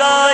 Allah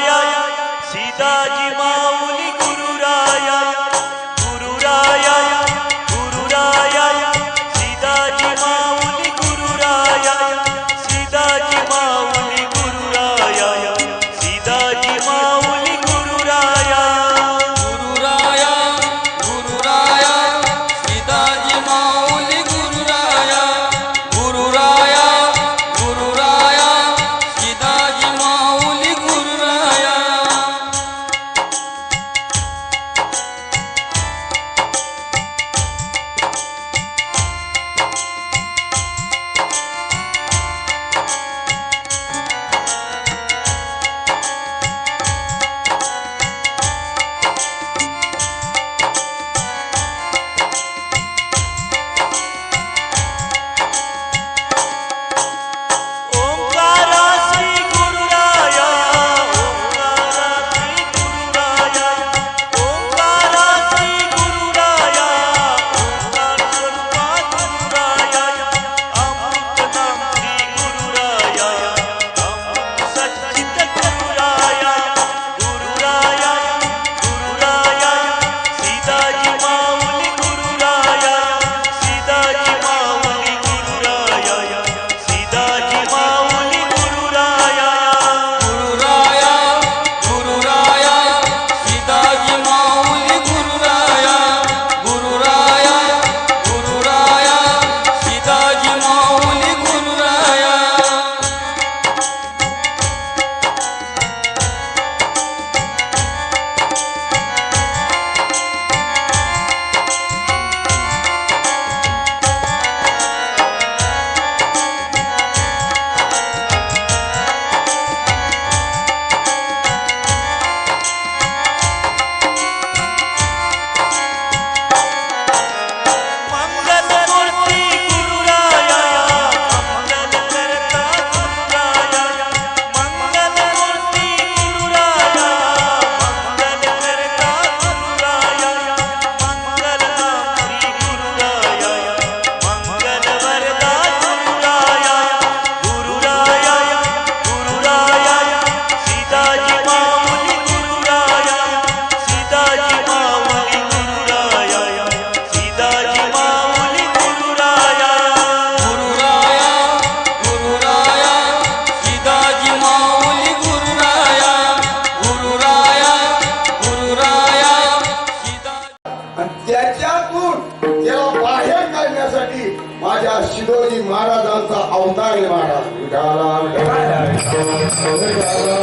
विठाला.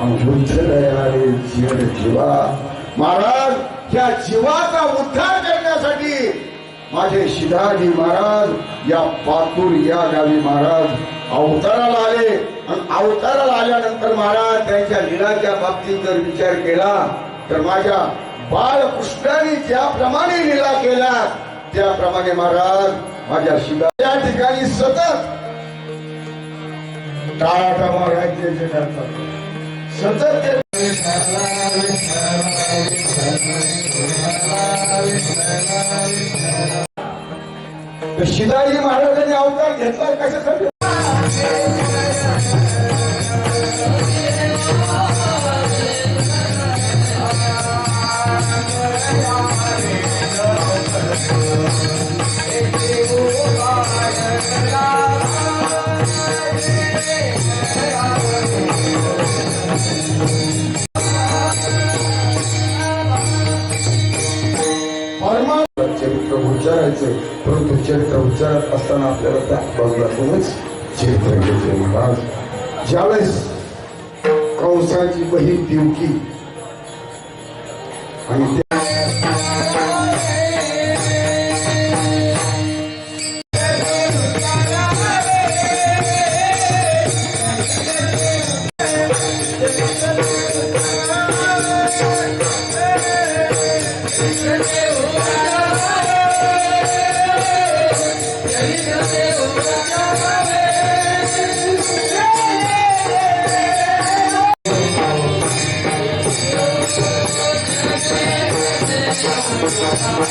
मग जीवा महाराज ह्या जीवाचा उद्धार करण्यासाठी माझे शिधाजी महाराज या पातूर या गावी महाराज अवताराला आले आणि अवताराला आल्यानंतर महाराज त्यांच्या लिलाच्या बाबतीत जर विचार केला तर माझ्या बालकृष्णाने ज्याप्रमाणे लिला केला त्याप्रमाणे महाराज माझ्या शिला या ठिकाणी सतत टाळाटामा राज्याचे करतात. सतत ते तर महाराजांनी अवतार घेतला कशासाठी? उच्चारायचं परंतु चरित्र उच्चारत असताना आपल्याला त्या बाजूलातूनच चरित्र घ्यायचे महाराज ज्यावेळेस कंसाची बहीण देवकी आणि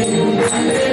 Amén.